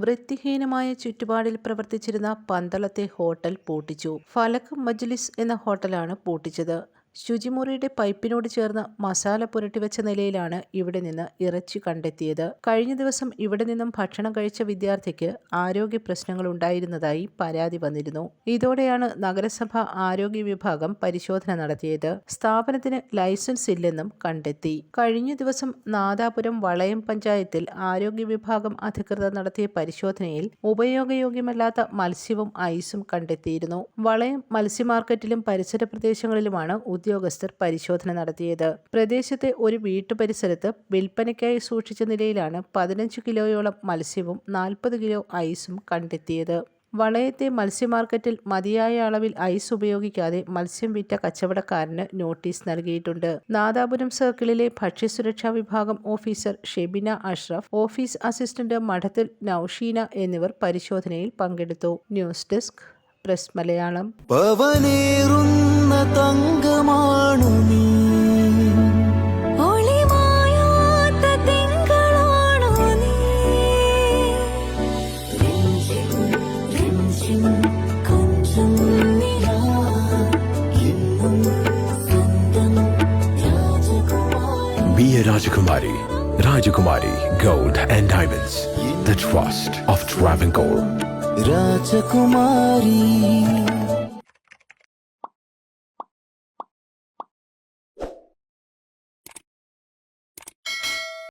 വൃത്തിഹീനമായ ചുറ്റുപാടിൽ പ്രവർത്തിച്ചിരുന്ന പന്തളത്തെ ഹോട്ടൽ പൂട്ടിച്ചു. ഫലക് മജ്ലിസ് എന്ന ഹോട്ടലാണ് പൂട്ടിച്ചത്. ശുചിമുറിയുടെ പൈപ്പിനോട് ചേർന്ന് മസാല പുരട്ടിവെച്ച നിലയിലാണ് ഇവിടെ നിന്ന് ഇറച്ചി കണ്ടെത്തിയത്. കഴിഞ്ഞ ദിവസം ഇവിടെ നിന്നും ഭക്ഷണം കഴിച്ച വിദ്യാർത്ഥിക്ക് ആരോഗ്യ പ്രശ്നങ്ങൾ ഉണ്ടായിരുന്നതായി പരാതി വന്നിരുന്നു. ഇതോടെയാണ് നഗരസഭ ആരോഗ്യ വിഭാഗം പരിശോധന നടത്തിയത്. സ്ഥാപനത്തിന് ലൈസൻസ് ഇല്ലെന്നും കണ്ടെത്തി. കഴിഞ്ഞ ദിവസം നാദാപുരം വളയം പഞ്ചായത്തിൽ ആരോഗ്യ വിഭാഗം അധികൃതർ നടത്തിയ പരിശോധനയിൽ ഉപയോഗയോഗ്യമല്ലാത്ത മത്സ്യവും ഐസും കണ്ടെത്തിയിരുന്നു. വളയം മത്സ്യ മാർക്കറ്റിലും പരിസര പ്രദേശങ്ങളിലുമാണ് ഉദ്യോഗസ്ഥർ പരിശോധന നടത്തിയത്. പ്രദേശത്തെ ഒരു വീട്ടുപരിസരത്ത് വിൽപ്പനയ്ക്കായി സൂക്ഷിച്ച നിലയിലാണ് പതിനഞ്ച് കിലോയോളം മത്സ്യവും നാൽപ്പത് കിലോ ഐസും കണ്ടെത്തിയത്. വളയത്തെ മത്സ്യമാർക്കറ്റിൽ മതിയായ അളവിൽ ഐസ് ഉപയോഗിക്കാതെ മത്സ്യം വിറ്റ കച്ചവടക്കാരന് നോട്ടീസ് നൽകിയിട്ടുണ്ട്. നാദാപുരം സർക്കിളിലെ ഭക്ഷ്യസുരക്ഷാ വിഭാഗം officer Shebina Ashraf office assistant Madathil Noushina എന്നിവർ പരിശോധനയിൽ പങ്കെടുത്തു. News desk press Malayalam. തങ്കമാണു നീ Be a Rajakumari. Rajakumari Gold and Diamonds. The trust of Travancore. രാജകുമാരി